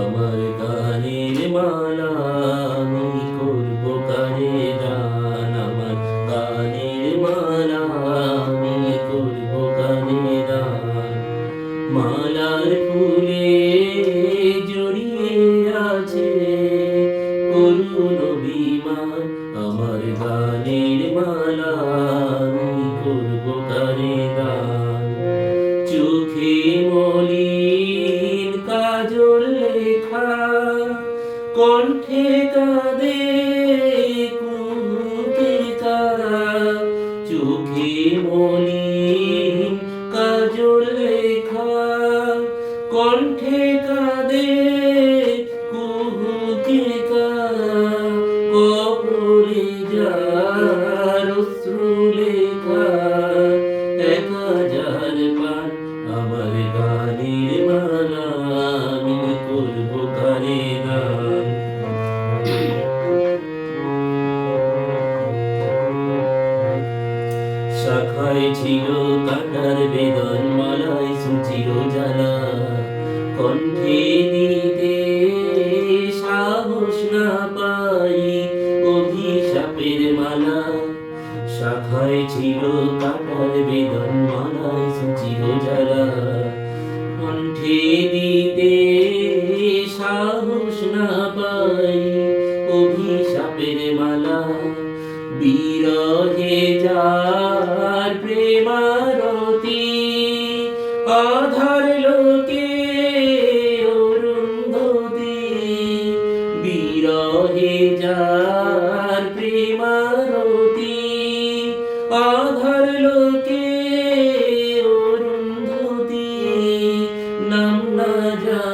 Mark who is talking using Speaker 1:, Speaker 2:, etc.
Speaker 1: আমার গানের মালা, আমি করব কারে দান আমার গানের মালা, আমি করব কারে দান মালার ফুলে জড়িয়ে আছে করুণ বিমান আমার গানের মালা লেখা কণ্ঠে কাঁদে কুমুদিকা চোখে মনি কাজল লেখা। কণ্ঠে কাঁদে কুহুকিকা শাখায় ছিল কাটার বেদন, মালায় সুচির জ্বালা। কণ্ঠে দিতে সাহস না পাই, অভিশাপের মালা। শাখায় ছিল কাটার বেদন, মালায় সুচির জ্বালা। কণ্ঠে দিতে সাহস না পাই, অভিশাপের মালা বিরহে যার প্রেমারতি, আধার লোকে অরুন্ধতি বিরহে যার প্রেমারতি, আধার লোকে অরুন্ধতি নাম না জানা